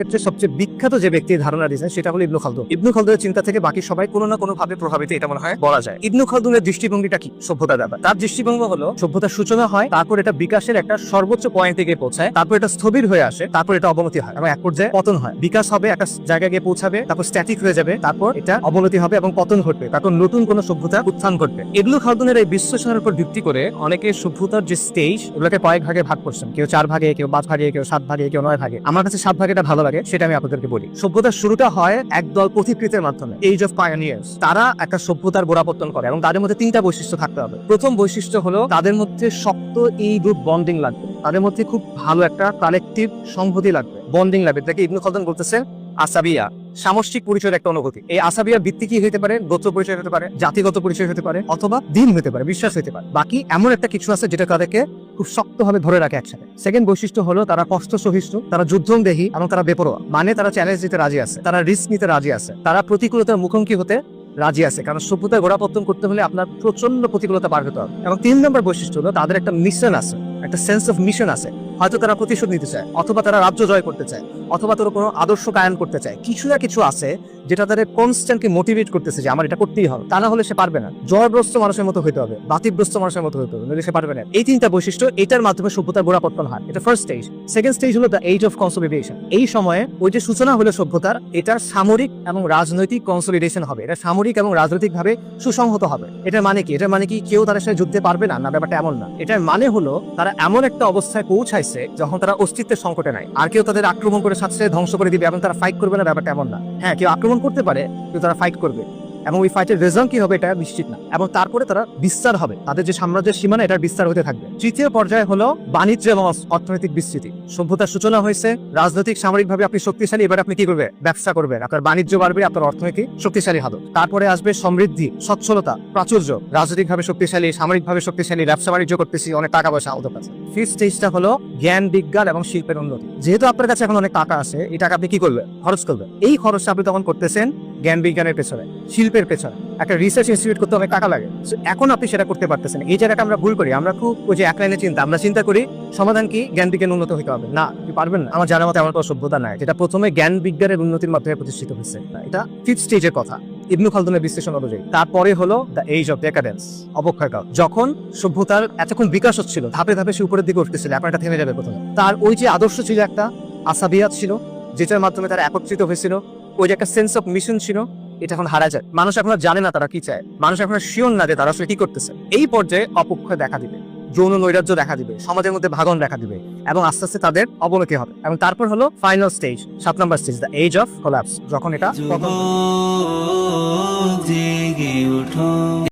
ক্ষেত্রে সবচেয়ে বিখ্যাত যে ব্যক্তির ধারণা দিয়েছেন, সেটা হলো ইবনু খালদুন। ইবনু খালদুনের চিন্তা থেকে বাকি সবাই কোনো না কোনো ভাবে প্রভাবিত, এটা মনে হয় বলা যায়। ইবনু খালদুনের দৃষ্টিভঙ্গিটা কি? সভ্যতা ব্যাপার। তার দৃষ্টিভঙ্গি হলো, সভ্যতার সূচনা হয়, তারপর এটা বিকাশের একটা সর্বোচ্চ পয়েন্টে গিয়ে পৌঁছায়, তারপর এটা স্থবির হয়ে আসে, তারপর এটা অবনতি হয় এবং এক পর্যায়ে পতন হয়। বিকাশ হবে, একটা জায়গায় গিয়ে পৌঁছাবে, তারপর স্ট্যাটিক হয়ে যাবে, তারপর এটা অবনতি হবে এবং পতন ঘটবে, তারপর নতুন কোনো সভ্যতা উত্থান ঘটবে। ইবনু খালদুনের এই বিশ্লেষণের উপর ভিত্তি করে অনেকে সভ্যতার যে স্টেজ ওগুলোকে কয়েক ভাগে ভাগ করছেন। কেউ চার ভাগে, কেউ পাঁচ ভাগে, কেউ সাত ভাগে, কেউ নয় ভাগে। আমার কাছে সাত ভাগেটা ভালো লাগে, সেটা আমি আপনাদেরকে বলি। সভ্যতার শুরুটা হয় একদল পথিকৃতের মাধ্যমে এইজ অফ পায়োনিয়ার্স তারা একটা সভ্যতার গোড়াপত্তন করে এবং তাদের মধ্যে তিনটা বৈশিষ্ট্য থাকতে হবে। প্রথম বৈশিষ্ট্য হলো তাদের মধ্যে শক্ত এই গ্রুপ বন্ডিং লাগবে। তাদের মধ্যে খুব ভালো একটা কালেকটিভ সংহতি লাগবে। বন্ডিং লাগবে। এটাকে ইবনু খালদান বলতেছেন আসাবিয়া। সামষ্টিক পরিচয়ের একটা অনুভূতি। এই আসাবিয়া ভিত্তি কি হতে পারে? গোত্র পরিচয় হতে পারে, জাতিগত পরিচয় হতে পারে, অথবা দিন হতে পারে, বিশ্বাস হতে পারে। বাকি এমন একটা কিছু আছে যেটা তাদেরকে খুব শক্তভাবে ধরে রাখে একসাথে। সেকেন্ড বৈশিষ্ট্য হলো তারা কষ্ট সহিষ্ণু তারা যুদ্ধংদেহী এবং তারা বেপরোয়া। মানে তারা চ্যালেঞ্জ দিতে রাজি আছে, তারা রিস্ক নিতে রাজি আছে, তারা প্রতিকূলতার মুখোমুখি হতে রাজি আছে। কারণ সভ্যতা গোড়াপত্তন করতে হলে আপনার প্রচণ্ড প্রতিকূলতা পার হতে হবে। এবং তিন নম্বর বৈশিষ্ট্য হলো তাদের একটা মিশন আছে, একটা সেন্স অফ মিশন আছে। হয়তো তারা প্রতিশোধ নিতে চায়, অথবা তারা রাজ্য জয় করতে চায়, অথবা তারা কোনো আদর্শ কায়ন করতে চায়। কিছু না কিছু আছে যেটা তাদের কনস্ট্যান্টলি মোটিভেট করতেছে যে আমার এটা করতেই হবে। তা না হলে সে পারবে না। জয়গ্রস্ত মানুষের মতো হইতে হবে, বাতিগ্রস্ত মানুষের মতো হইতে হবে, নইলে সে পারবে না। এই তিনটা বৈশিষ্ট্য, এটার মাধ্যমে সভ্যতার গোড়াপত্তন হয়। এটা ফার্স্ট স্টেজ সেকেন্ড স্টেজ হলো দ্য এইজ অফ কনসলিডেশন এই সময়ে ওই যে সূচনা হলো সভ্যতার, এটার সামরিক এবং রাজনৈতিক কনসলিডেশন হবে। এটা সামরিক এবং রাজনৈতিক ভাবে সুসংহত হবে। এটার মানে কি? এটার মানে কি কেউ তাদের সাথে যুদ্ধে পারবে না? না, ব্যাপারটা এমন না। এটার মানে হলো তারা এমন একটা অবস্থায় পৌঁছাইছে যখন তারা অস্তিত্বের সংকটে নাই। আর কেউ তাদের আক্রমণ করে সাথে ধ্বংস করে দিবে এবং তারা ফাইট করবে না, ব্যাপারটা এমন না। হ্যাঁ কেউ আক্রমণ করতে পারে কেউ তারা ফাইট করবে। এবং ওই ফাইটের রেজাল্ট কি হবে এটা নিশ্চিত না। এবং তারপরে তারা বিস্তার হবে। তাদের যে সাম্রাজ্যের সীমানা, এটার বিস্তার হতে থাকবে। তৃতীয় পর্যায়ে হলো বাণিজ্য এবং অর্থনৈতিক বিস্তৃতি। সভ্যতার সূচনা হয়েছে। রাজনৈতিক, সামরিকভাবে আপনি শক্তিশালী। এবার আপনি কি করবে? ব্যবসা করবেন। আপনার বাণিজ্য বাড়বে, আপনার অর্থনৈতিক শক্তিশালী হবে। তারপরে আসবে সমৃদ্ধি, সচ্ছলতা, প্রাচুর্য। রাজনৈতিকভাবে শক্তিশালী, সামরিকভাবে শক্তিশালী, ব্যবসা বাণিজ্য করতেছি, অনেক টাকা পয়সা আমাদের কাছে ফিফথ স্টেজটা হলো জ্ঞান, বিজ্ঞান এবং শিল্পের উন্নতি। যেহেতু আপনার কাছে এখন অনেক টাকা আছে, এই টাকা আপনি কি করবেন? খরচ করবেন। এই খরচটা আপনি তখন করতেছেন জ্ঞান বিজ্ঞানের পেছনে, শিল্পের পেছনে। একটা রিসার্চ ইনস্টিটিউট করতে অনেক টাকা লাগে। এখন আপনি সেটা করতে পারতেছেন এই জায়গাটা আমরা ভুল করি। আমরা খুব ওই যে এক লাইনে চিন্তা। আমরা চিন্তা করি, সমাধান কি? জ্ঞান বিজ্ঞান উন্নত হতে হবে। না, আপনি পারবেন না। আমার জানার মতো আমার কোনো সভ্যতা নাই, যেটা প্রথমে জ্ঞান বিজ্ঞানের উন্নতির মাধ্যমে প্রতিষ্ঠিত হয়েছে। এটা ফিফথ স্টেজের কথা। ইবনু খালদুনের বিশ্লেষণ অনুযায়ী। তারপরে হলো দ্য এজ অফ ডেকাডেন্স অবক্ষয়কাল। যখন সভ্যতার এতক্ষণ বিকাশ হচ্ছিল, ধাপে ধাপে সে উপরের দিকে উঠতেছিল, এখন এটা থেমে যাবে প্রথমে। তার ওই যে আদর্শ ছিল একটা আসাবিয়াত ছিল, যেটার মাধ্যমে তারা একত্রিত হয়েছিল। ওই যে একটা সেন্স অফ মিশন ছিল এটা এখন হারা যায়। মানুষ এখন জানে না তারা কি চায়। মানুষ এখন শিওর না যে তারা আসলে কি করতেছে। এই পর্যায়ে অপক্ষয় দেখা দিবে। যৌন নৈরাজ্য দেখা দিবে। সমাজের মধ্যে ভাগন দেখা দিবে। এবং আস্তে আস্তে তাদের অবনতি হবে। এবং তারপর হলো ফাইনাল স্টেজ সাত নম্বর stage the age of collapse যখন এটা